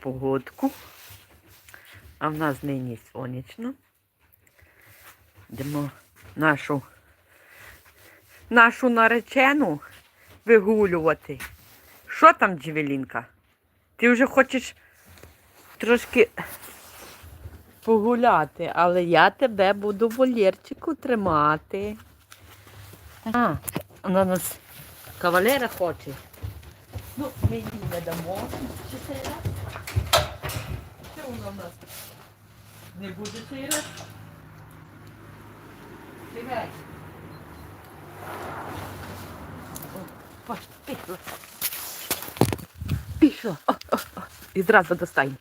погодку. А в нас нині сонячно. Йдемо нашу, нашу наречену вигулювати. Що там, Джевелінка? Ти вже хочеш трошки погуляти, але я тебе буду в вольєрчику тримати. А, вона нас кавалера хоче. Ну, ми їй не дамо. Що вона в нас? Не буде цей раз? Ой, Пішло. Пішло. О. І зразу достань.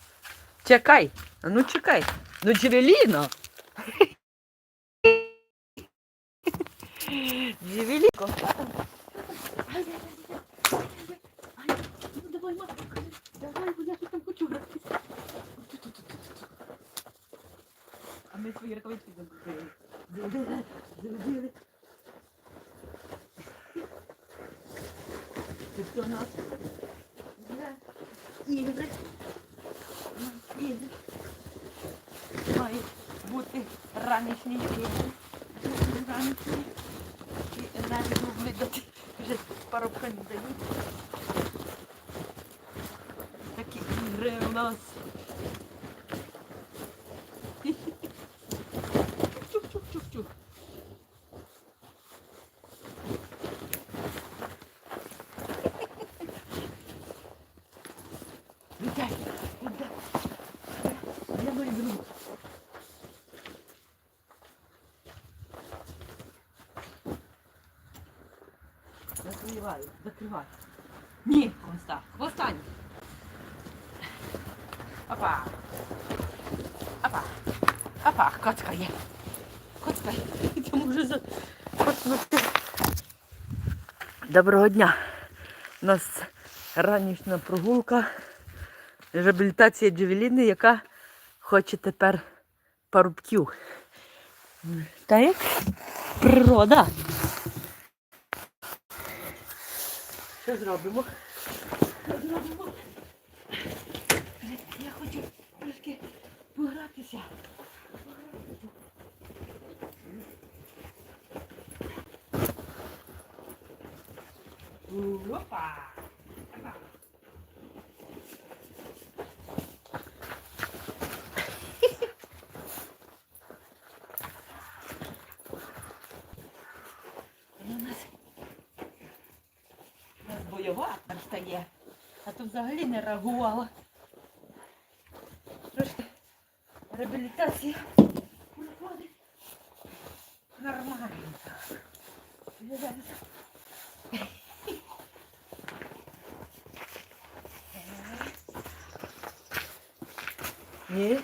Чекай. Ну чекай. Ну Джевеліно. Джевеліко. Ай, ай, ай, ай, ай, ай. Ну давай, мама, давай, бо я тут там хочу гратися. А ми свої рукавички. Зробили, зробили. Ти хто нас? Ігри. Ігри. Має бути ранішній ігри. Ранішній. І енергію видати. Вже парубка не дають. Такі ігри у нас. Віддай. Я мою друг. Закриваю, закривай. Ні, хвоста, хвоста ні. Опа. Опа. Опа, коцка є. Коцка. Там вже за... Доброго дня. У нас ранішня прогулка. Реабілітація Джевеліни, яка хоче тепер парубків. Та як природа. Що зробимо? Що зробимо? Я хочу трошки погратися. Опа! Там стає, а то взагалі не реагувала. Трошки реабілітація проходить нормально. Я Ні.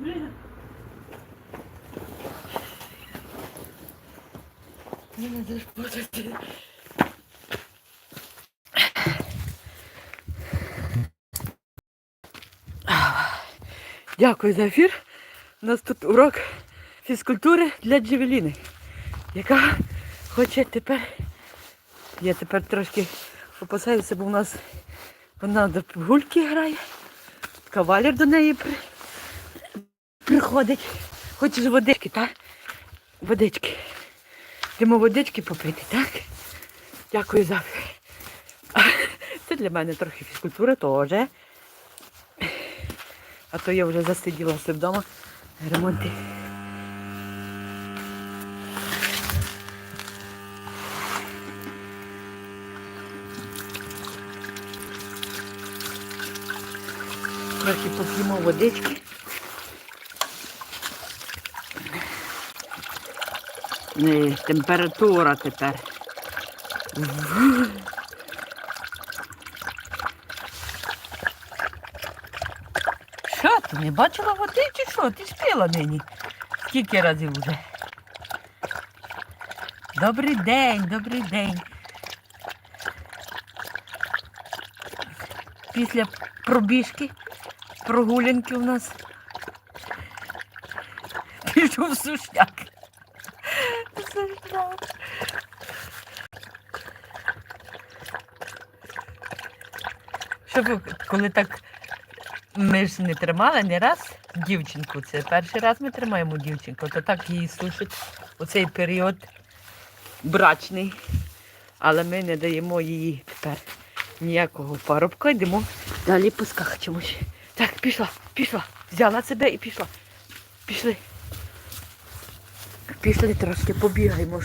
Юліна. Не надо шпотати. Дякую за ефір. У нас тут урок фізкультури для Джевеліни, яка хоче тепер я тепер трошки опасаюся, бо в нас вона до гульки грає. Кавалер до неї при... приходить. Хочеш водички, так? Водички. Йдемо водички попити, так? Дякую за. Це для мене трохи фізкультура теж. А то я вже засиділася вдома. Ремонти. Трохи поп'ємо водички. Температура тепер. Що ти не бачила води чи що? Ти спіла нині? Скільки разів вже? Добрий день, добрий день. Після пробіжки, прогулянки у нас. Пішов сушняк. Щоб коли так ми ж не тримали не раз дівчинку, це перший раз ми тримаємо дівчинку, то так її сушить у цей період брачний. Але ми не даємо їй тепер ніякого парубка, йдемо далі поскачемось. Так, пішла, пішла, взяла себе і пішла. Пішли. Пішли трошки побігаємо.